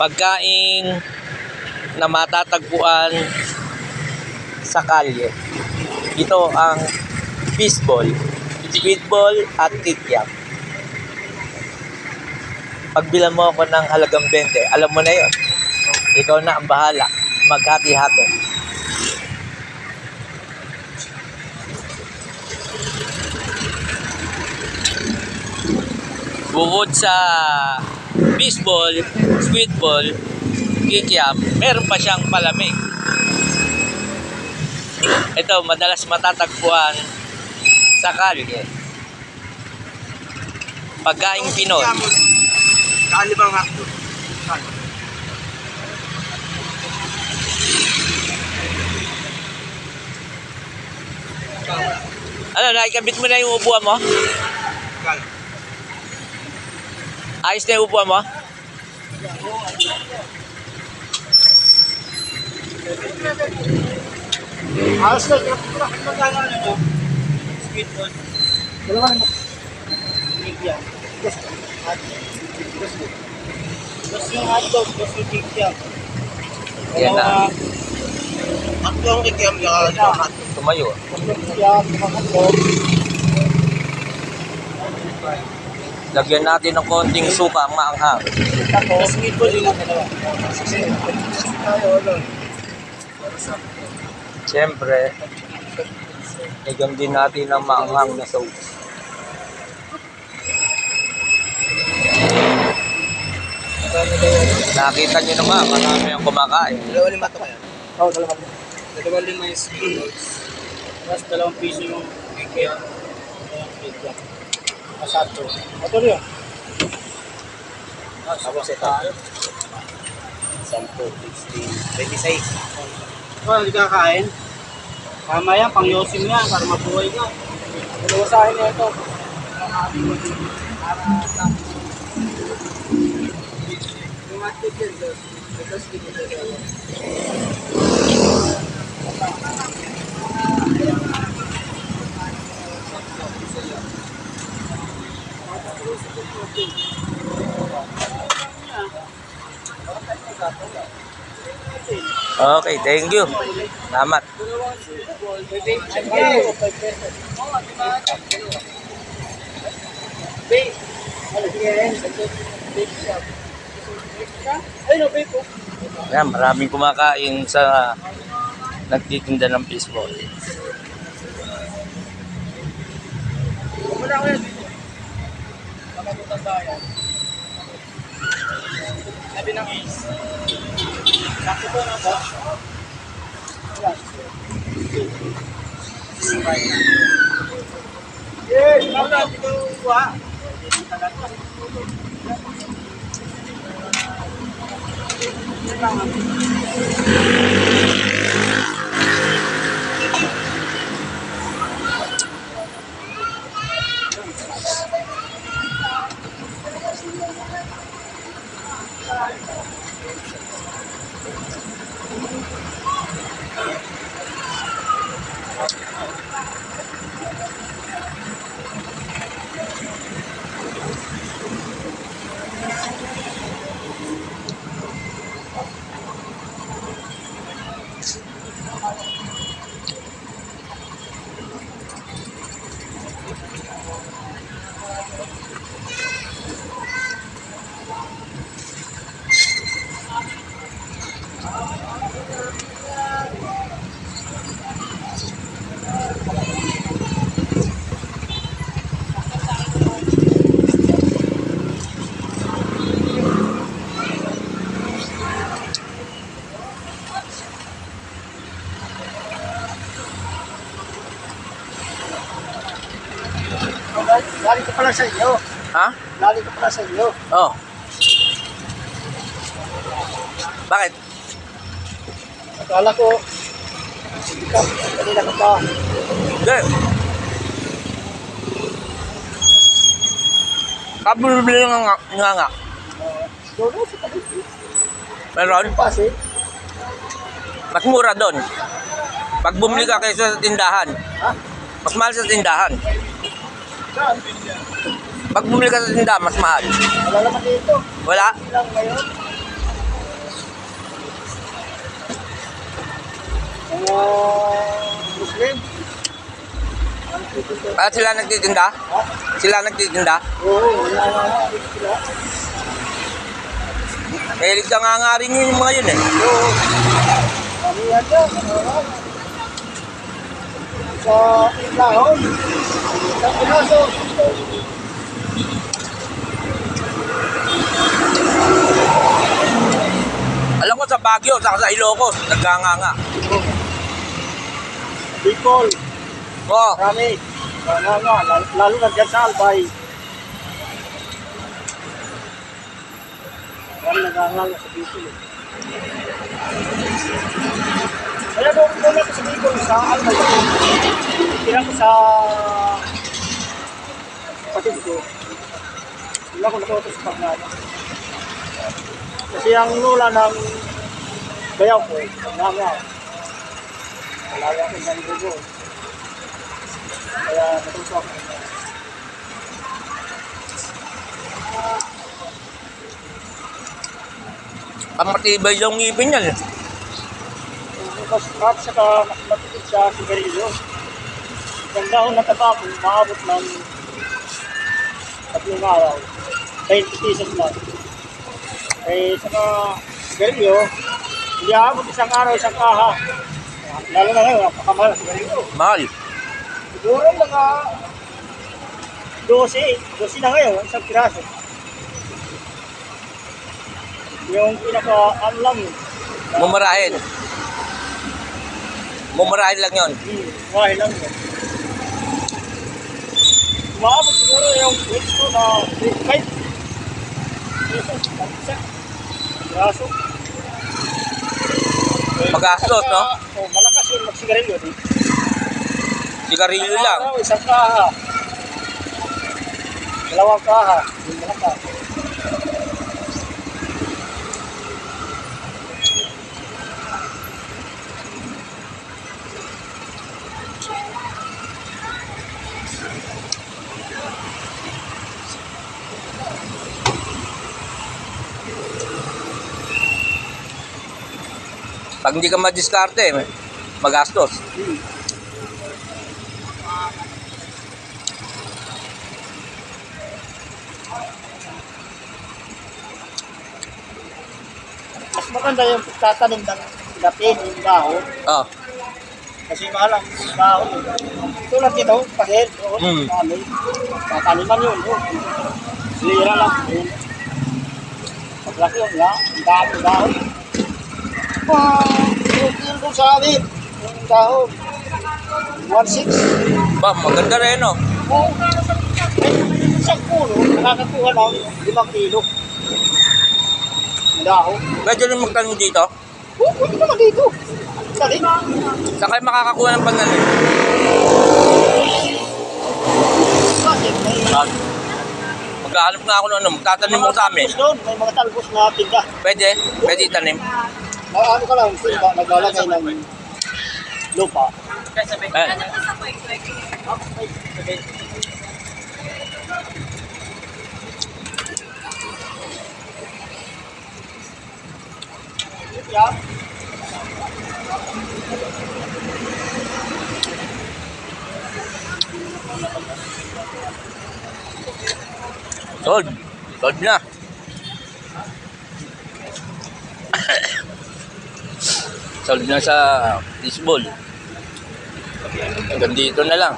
pagkain na matatagpuan sa kalye. Ito ang fishball, squidball at kikyam. Pagbilan mo ako ng halagang 20, alam mo na yon. Ikaw na ang bahala. Maghati-hati. Bukod sa fishball, squidball, kikiam, meron pa siyang palamig. Ito, madalas matatagpuan sa kalye. Pagkain Pinoy. Kali bang hakto? Ano, naikabit mo na yung upuan mo? Kali. Ayos na yung upuan mo? Ayos na, magkano na ito? Sweet ball. Dalawa na. Bigyan. Yes. Yes. Yes yung hotdog, yes yung bigyan. Yan na. Hotdog, bigyan, yung hotdog. Tumayo. Bigyan, yung hotdog. Lagyan natin ng konting suka ang maanghang. Tapos, sweet ball yung dalawa. Tayo? Siyempre, lagyan din natin ng maanghang na sauce. Nakita nyo naman, marami ang kumakain. Dalawa lima ito kaya? Oo, dalawa lima. Dalawa lima yung sweet. Tapos dalawang piso yung bigyan. Dalawang bigyan. Masato. Ito rin. Tapos ito. 10, 15, 26. Oh, hindi ka kain? Tama yan, pang yosim yan, para mabuhay ka. Dalawa sa akin na ito. Yung atlet yan, dos. Dos, Okay, thank you. Salamat. Yan, maraming kumakain sa nagtitinda ng fishball. Wala ko yan dito. Pakagutan bayan. Sabi ng ace. Sakto to na ba? Wala. Yes, wala. Ikaw, wa. Galing ko pala sa iyo. Ha? Galing ko pala sa iyo. Oh. Bakit? Akala ko, ikaw, kanina ka pa. Hindi. Kabulbili nga nga nga nga. Doon sa tabi. Meron? Pasig. Mas mura doon. Pag bumili ka kaysa sa tindahan. Ha? Mas mahal sa tindahan. Saan? Pag bumili ka sa tinda, mas mahal. Wala naman dito. Wala? Ilang ngayon? Mga Muslim? Ah, sila nagtitinda? Ha? Sila nagtitinda? Oo, wala nga nga. Sila. Eh, Mahilig ka nga nga rin yung mga yun eh. Oo. Kami yan dyan. Sa Ilahon. Alam ko sa Baguio, saka sa Ilocos, nagkanganga. Bicol. Oo, Marami. Wala nga. Lalo, na dyan sa Albay. Marami nag-aaral sa Bicol. Kaya doon doon ako sa Bicol, sa Albay. Kaya ko sa kapatid ko. Wala ko natuto sa Pagnana. Kasi ang lula ng bayaw ko, nga nga. Wala ako sa Bicol. Kaya natuto ako. ang matibay yung ngipin yan eh. Mas at saka mas matipid sa sigarilyo. Ang dahon ng tabako, maabot ng tatlong araw. 20 pesos lang. Eh, sa mga sigarilyo, hindi aabot isang araw, isang kaha. Lalo na ngayon, napakamahal ang sigarilyo. Mahal. Siguro mga 12, 12 na ngayon, isang piraso. Yung pinaka, lang, na- Mumurahin. Mumurahin lang yon. Hmm, Why lang yun. Umabot siguro yung weights ko na 25. Pesos, isa. Braso. Magastos, no? Oh, malakas yung magsigarilyo. di? Sigarilyo lang. Isang kaha. Dalawang kaha. Yung malakas. Pag hindi ka madiskarte, magastos. Hmm. Mas maganda yung pagtatanim ng dapin, yung dahon. Oh, Kasi mahal ang dahon. Tulad nito, pahel, doon, Mm. kami. Tataniman yun, doon. Lira lang. Paglaki yun, ya, ang dami dahon. Yung yun doon sa amin, yung dahon. 1.6. ba, maganda rin, no? Kung isang puno, nakakakuha ng 5 kilo. Ang dahon. Pwede rin magtanong dito. Oh, pwede naman dito. Dali. Saan kayo makakakuha ng pananim? Bakit? Ah, Maghahanap nga ako ng ano, magtatanim mo sa amin. may mga talbos na tinda. Pwede? Pwede itanim? Na, ano ka lang, tinda, naglalagay ng lupa. Eh, Yeah. sold. Sold na. Sold na sa baseball. Hanggang dito na lang.